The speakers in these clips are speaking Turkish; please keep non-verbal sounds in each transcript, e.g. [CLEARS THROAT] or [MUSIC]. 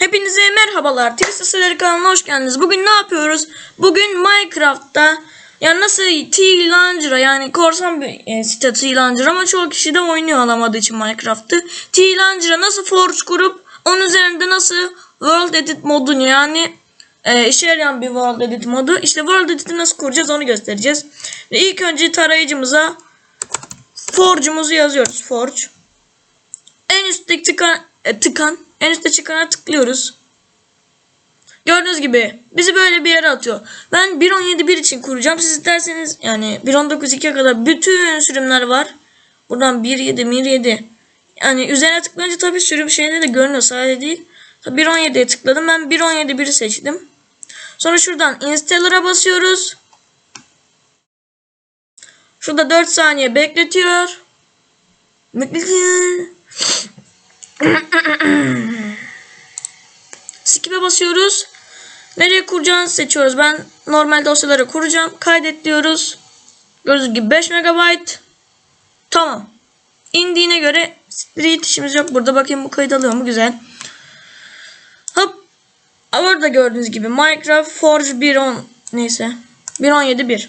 Hepinize merhabalar. Twister Siteleri kanalına hoş geldiniz. Bugün ne yapıyoruz? Bugün Minecraft'ta yani nasıl T-Launcher'a yani korsan bir e, site T-Launcher ama çoğu kişi de oynuyor alamadığı için Minecraft'ı. T-Launcher'a nasıl Forge kurup onun üzerinde nasıl World Edit modunu yani e, işe yarayan bir World Edit modu. İşte World Edit'i nasıl kuracağız onu göstereceğiz. Ve ilk önce tarayıcımıza Forge'umuzu yazıyoruz. Forge. En üstteki tıkan, e, tıkan en üstte çıkana tıklıyoruz. Gördüğünüz gibi bizi böyle bir yere atıyor. Ben 1.17.1 için kuracağım. Siz isterseniz yani 1.19.2'ye kadar bütün sürümler var. Buradan 1.7 1.7 yani üzerine tıklayınca tabii sürüm şeyleri de görünüyor sadece değil. 1.17'ye tıkladım. Ben 1.17.1'i seçtim. Sonra şuradan installer'a basıyoruz. Şurada 4 saniye bekletiyor. Skip'e basıyoruz. Nereye kuracağını seçiyoruz. Ben normal dosyaları kuracağım. Kaydet diyoruz. Gördüğünüz gibi 5 MB. Tamam. İndiğine göre street işimiz yok. Burada bakayım bu kayıt alıyor mu? Güzel. Hop. Orada gördüğünüz gibi Minecraft Forge 1.10 neyse. 1.17.1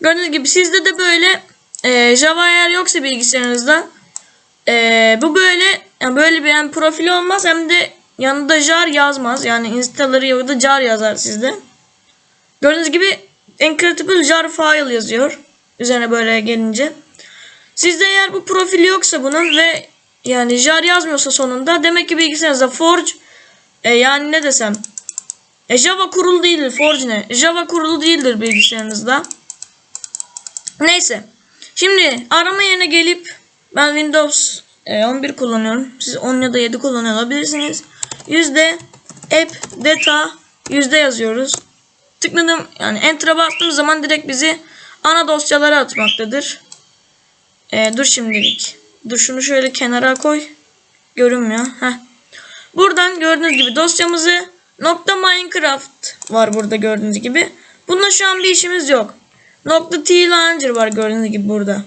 Gördüğünüz gibi sizde de böyle e, Java eğer yoksa bilgisayarınızda e, bu böyle yani böyle bir hem profili olmaz hem de yanında jar yazmaz. Yani installer'ı ya da jar yazar sizde. Gördüğünüz gibi incredible jar file yazıyor. Üzerine böyle gelince. Sizde eğer bu profili yoksa bunun ve yani jar yazmıyorsa sonunda demek ki bilgisayarınızda forge e, yani ne desem e, Java kurulu değildir. Forge ne? Java kurulu değildir bilgisayarınızda. Neyse. Şimdi arama yerine gelip ben Windows 11 kullanıyorum. Siz 10 ya da 7 kullanıyor olabilirsiniz. Yüzde app data yüzde yazıyoruz. Tıkladım yani enter'a bastığım zaman direkt bizi ana dosyalara atmaktadır. E, dur şimdilik. Dur şunu şöyle kenara koy. Görünmüyor. Heh. Buradan gördüğünüz gibi dosyamızı nokta Minecraft var burada gördüğünüz gibi. Bunda şu an bir işimiz yok. Nokta T Launcher var gördüğünüz gibi burada.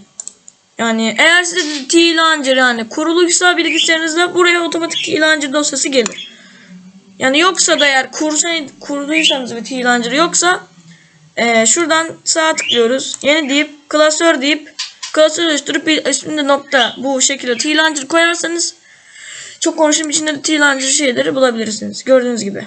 Yani eğer sizde T Launcher yani kuruluysa bilgisayarınızda buraya otomatik Launcher dosyası gelir. Yani yoksa da eğer kursan, kurduysanız ve T Launcher yoksa e, şuradan sağa tıklıyoruz. Yeni deyip klasör deyip klasör oluşturup bir üstünde nokta bu şekilde T Launcher koyarsanız çok konuşum içinde de T Launcher şeyleri bulabilirsiniz. Gördüğünüz gibi.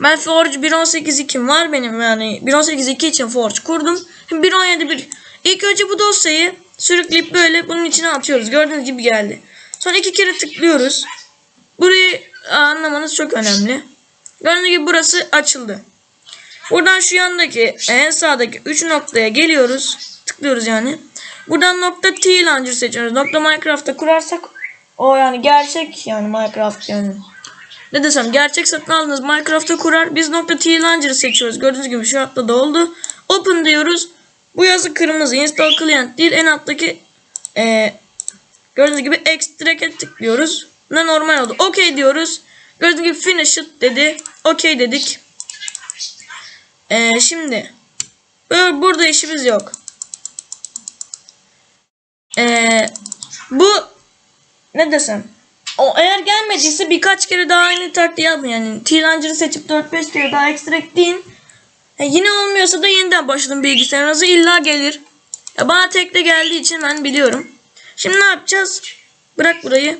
Ben Forge 1.18.2 var benim yani 1.18.2 için Forge kurdum. 1.17.1 İlk önce bu dosyayı sürükleyip böyle bunun içine atıyoruz. Gördüğünüz gibi geldi. Sonra iki kere tıklıyoruz. Burayı anlamanız çok önemli. Gördüğünüz gibi burası açıldı. Buradan şu yandaki en sağdaki 3 noktaya geliyoruz. Tıklıyoruz yani. Buradan nokta T launcher seçiyoruz. Nokta Minecraft'ta kurarsak o yani gerçek yani Minecraft yani. Ne desem gerçek satın aldığınız Minecraft'ta kurar. Biz nokta T launcher'ı seçiyoruz. Gördüğünüz gibi şu altta da oldu. Open diyoruz. Bu yazı kırmızı. Install client değil. En alttaki e, gördüğünüz gibi extract'e tıklıyoruz. Ne normal oldu. OK diyoruz. Gördüğünüz gibi finish it dedi. OK dedik. E, şimdi böyle burada işimiz yok. E, bu ne desem o eğer gelmediyse birkaç kere daha aynı taktiği yapın yani. T-Launcher'ı seçip 4-5 kere daha extract deyin. E, yine olmuyorsa da yeniden başladım bilgisayarınıza illa gelir. Ya bana tekte geldiği için ben biliyorum. Şimdi ne yapacağız? Bırak burayı.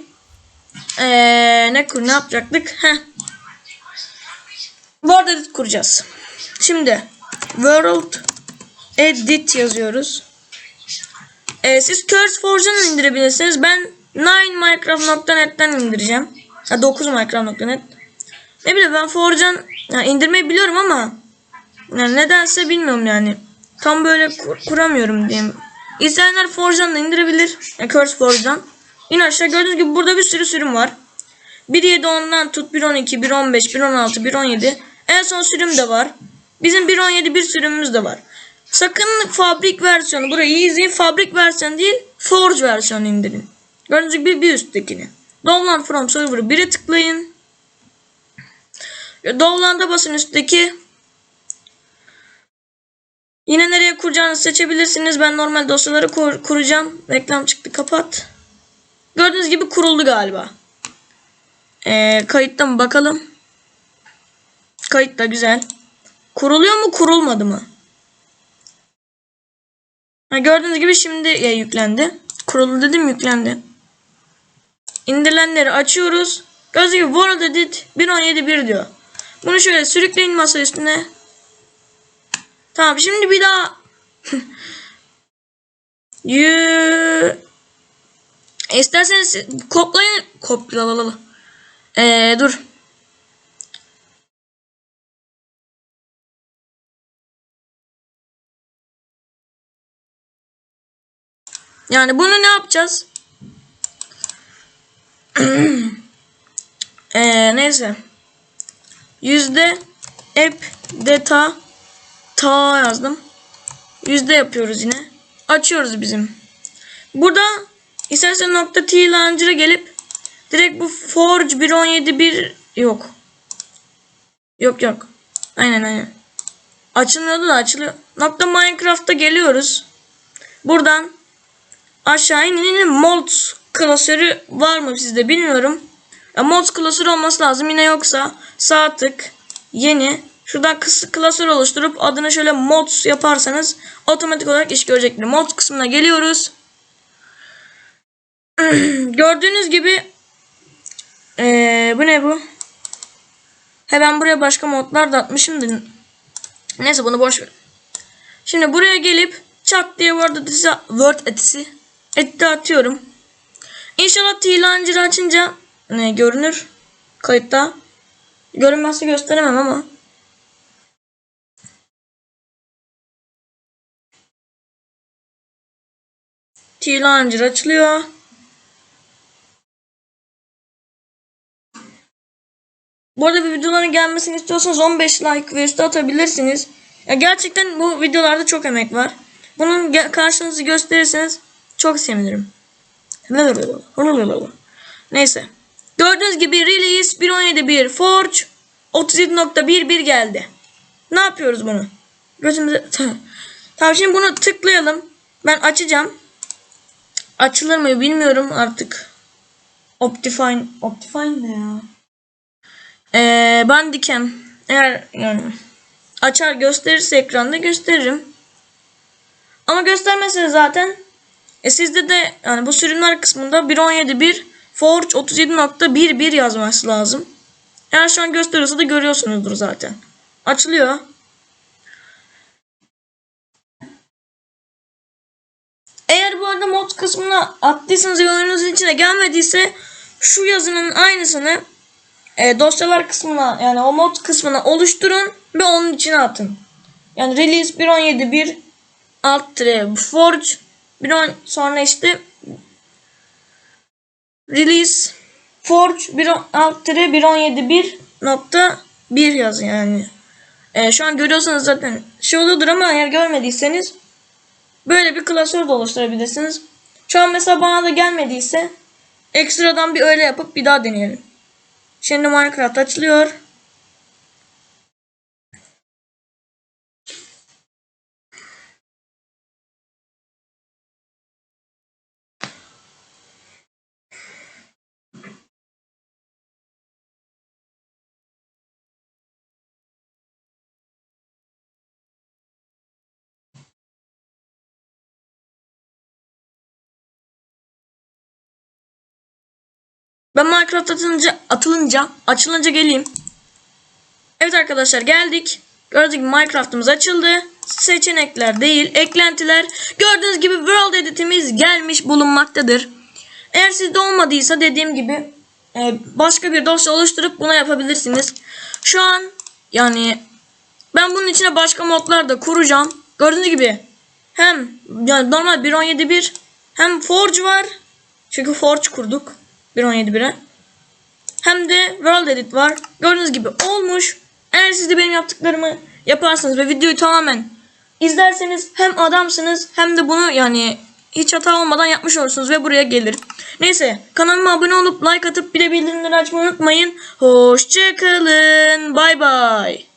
Ee, ne kur ne yapacaktık? Heh. Word edit kuracağız. Şimdi World Edit yazıyoruz. Ee, siz CurseForge'dan indirebilirsiniz. Ben 9minecraft.net'ten indireceğim. Ha 9 minecraft.net. Ne bileyim ben Forge'dan indirmeyi biliyorum ama yani nedense bilmiyorum yani. Tam böyle kur kuramıyorum diyeyim. İsteyenler Forge'dan da indirebilir. Yani Curse Forge'dan. Yine aşağı gördüğünüz gibi burada bir sürü sürüm var. 1.7 ondan tut 1.12, 1.15, 1.16, 1.17. En son sürüm de var. Bizim 1.17 bir sürümümüz de var. Sakın fabrik versiyonu burayı izleyin. Fabrik versiyonu değil Forge versiyonu indirin. Gördüğünüz gibi bir üsttekini. Download from server 1'e tıklayın. Download'a basın üstteki. Yine nereye kuracağınızı seçebilirsiniz. Ben normal dosyaları kur kuracağım. Reklam çıktı kapat. Gördüğünüz gibi kuruldu galiba. Ee, kayıtta mı bakalım. Kayıtta güzel. Kuruluyor mu kurulmadı mı? Ha, gördüğünüz gibi şimdi ya, yüklendi. Kurulu dedim yüklendi. İndirilenleri açıyoruz. Gördüğünüz gibi World Edit 1.17.1 diyor. Bunu şöyle sürükleyin masa üstüne. Tamam şimdi bir daha [LAUGHS] Yü... İsterseniz koplayın. Kopyalalı. Ee, dur. Yani bunu ne yapacağız? [CLEARS THROAT] ee, neyse. Yüzde app data ta yazdım. Yüzde yapıyoruz yine. Açıyoruz bizim. Burada istersen nokta T launcher'a gelip direkt bu Forge 1.17.1 yok. Yok yok. Aynen aynen. Açılmıyordu da açılıyor. Nokta Minecraft'a geliyoruz. Buradan aşağı inin Mold klasörü var mı sizde bilmiyorum. Ya, Mold klasörü olması lazım. Yine yoksa sağ tık yeni Şuradan klasör oluşturup adını şöyle mods yaparsanız otomatik olarak iş görecektir. Mods kısmına geliyoruz. [CLEARS THROAT] Gördüğünüz gibi ee, bu ne bu? He ben buraya başka modlar da atmışım Neyse bunu boş ver. Şimdi buraya gelip çat diye Word edisi, Word edisi etti atıyorum. İnşallah T-Launcher açınca ne görünür kayıtta. Görünmezse gösteremem ama. T-Launcher açılıyor. Bu arada bir videoların gelmesini istiyorsanız 15 like ve üstü atabilirsiniz. Ya gerçekten bu videolarda çok emek var. Bunun karşınızı gösterirseniz çok sevinirim. [LAUGHS] Neyse. Gördüğünüz gibi release 1.17.1 Forge 37.11 geldi. Ne yapıyoruz bunu? Gözümüze... [LAUGHS] tamam şimdi bunu tıklayalım. Ben açacağım. Açılır mı bilmiyorum artık. Optifine. Optifine ne ya? Ee, Bandicam. Eğer yani açar gösterirse ekranda gösteririm. Ama göstermese zaten e sizde de yani bu sürümler kısmında 1.17.1 Forge 37.11 yazması lazım. Eğer şu an gösteriyorsa da görüyorsunuzdur zaten. Açılıyor. Arada mod kısmına attıysanız ve oyununuzun içine gelmediyse şu yazının aynısını e, dosyalar kısmına yani o mod kısmına oluşturun ve onun içine atın. Yani release 1.17.1 alt forge 1.10 sonra işte release forge 1 alt tire 1.17.1 nokta 1 yazın yani. E, şu an görüyorsanız zaten şey oluyordur ama eğer görmediyseniz Böyle bir klasör de oluşturabilirsiniz. Şu an mesela bana da gelmediyse ekstradan bir öyle yapıp bir daha deneyelim. Şimdi Minecraft açılıyor. Ben Minecraft atılınca, atılınca, açılınca geleyim. Evet arkadaşlar geldik. Gördüğünüz gibi Minecraft'ımız açıldı. Seçenekler değil, eklentiler. Gördüğünüz gibi World Edit'imiz gelmiş bulunmaktadır. Eğer sizde olmadıysa dediğim gibi e, başka bir dosya oluşturup buna yapabilirsiniz. Şu an yani ben bunun içine başka modlar da kuracağım. Gördüğünüz gibi hem yani normal 1.17.1 hem Forge var. Çünkü Forge kurduk. 1.17.1'e. Hem de World Edit var. Gördüğünüz gibi olmuş. Eğer siz de benim yaptıklarımı yaparsanız ve videoyu tamamen izlerseniz hem adamsınız hem de bunu yani hiç hata olmadan yapmış olursunuz ve buraya gelir. Neyse kanalıma abone olup like atıp bir bildirimleri açmayı unutmayın. Hoşçakalın. Bay bay.